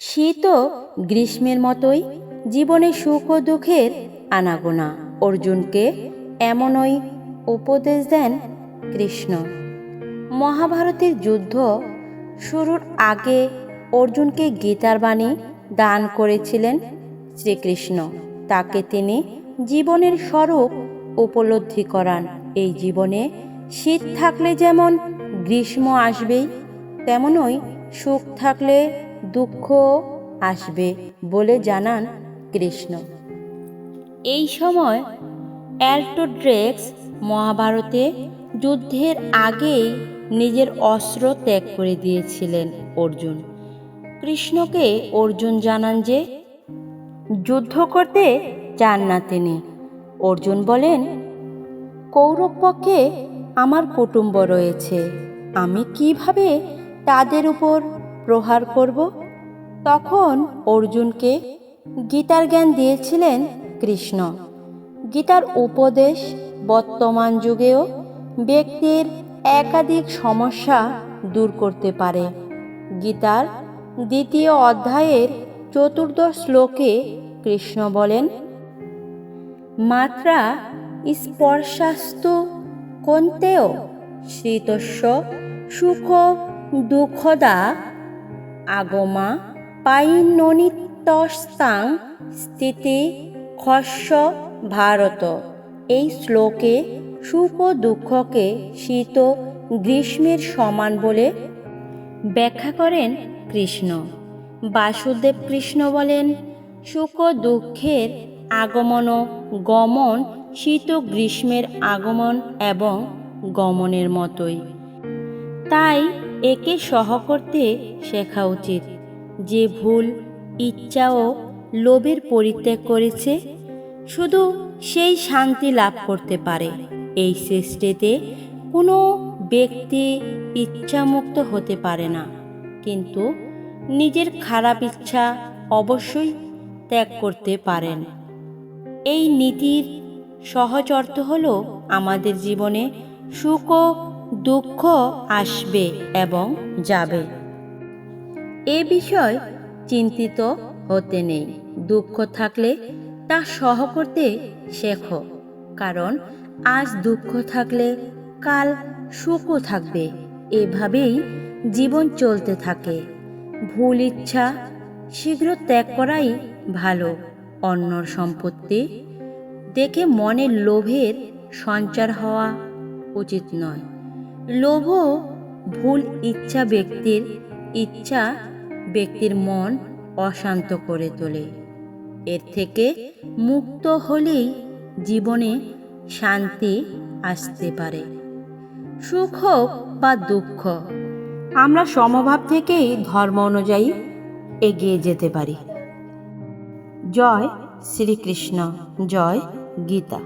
শীতও গ্রীষ্মের মতোই জীবনে সুখ ও দুঃখের আনাগোনা। অর্জুনকে এমনই উপদেশ দেন কৃষ্ণ। মহাভারতের যুদ্ধ শুরুর আগে অর্জুনকে গীতার বাণী দান করেছিলেন শ্রীকৃষ্ণ। তাকে তিনি জীবনের স্বরূপ উপলব্ধি করান। এই জীবনে শীত থাকলে যেমন গ্রীষ্ম আসবেই, তেমনই সুখ থাকলে দুঃখ আসবে বলে জানান কৃষ্ণ। এই সময় অ্যাল্টোড্রেক্স মহাভারতে যুদ্ধের আগেই নিজের অস্ত্র ত্যাগ করে দিয়েছিলেন অর্জুন। কৃষ্ণকে অর্জুন জানান যে, যুদ্ধ করতে চান না তিনি। অর্জুন বলেন, কৌরব পক্ষে আমার কুটুম্ব রয়েছে। আমি কীভাবে তাদের উপর প্রহার করব। তখন অর্জুনকে গীতার জ্ঞান দিয়েছিলেন কৃষ্ণ। গীতার উপদেশ বর্তমান যুগেও ব্যক্তির একাধিক সমস্যা দূর করতে পারে। গীতার দ্বিতীয় অধ্যায়ের চতুর্দশ শ্লোকে কৃষ্ণ বলেন, মাত্রা স্পর্শাস্তু কন্তেও শ্রীতস্য সুখ দুঃখদা আগমা পাইননিত্যস্তাং স্থিতি খস্য ভারত। এই শ্লোকে সুখ ও দুঃখকে শীত গ্রীষ্মের সমান বলে ব্যাখ্যা করেন কৃষ্ণ। বাসুদেব কৃষ্ণ বলেন, সুখ দুঃখের আগমন ও গমন শীত গ্রীষ্মের আগমন এবং গমনের মতোই। তাই একে সহ করতে শেখা উচিত। যে ভুল, ইচ্ছা ও লোভের পরিত্যাগ করেছে, শুধু সেই শান্তি লাভ করতে পারে। এই সৃষ্টিতে কোনো ব্যক্তি ইচ্ছামুক্ত হতে পারে না। কিন্তু নিজের খারাপ ইচ্ছা অবশ্যই ত্যাগ করতে পারেন। এই নীতির সহজ অর্থ হল আমাদের জীবনে সুখ ও দুঃখ আসবে এবং যাবে। এ বিষয় চিন্তিত হতে নেই। দুঃখ থাকলে তা সহ করতে শেখো, কারণ আজ দুঃখ থাকলে কাল সুখও থাকবে। এভাবেই জীবন চলতে থাকে। ভুল ইচ্ছা শীঘ্র ত্যাগ করাই ভালো। অন্যর সম্পত্তি দেখে মনের লোভের সঞ্চার হওয়া উচিত নয়। লোভ ভুল ইচ্ছা ব্যক্তির ইচ্ছা ব্যক্তির মন অশান্ত করে তোলে। এর থেকে মুক্ত হলেই জীবনে শান্তি আসতে পারে। সুখ হোক বা দুঃখ, আমরা সমভাব থেকেই ধর্ম অনুযায়ী এগিয়ে যেতে পারি। জয় শ্রীকৃষ্ণ, জয় গীতা।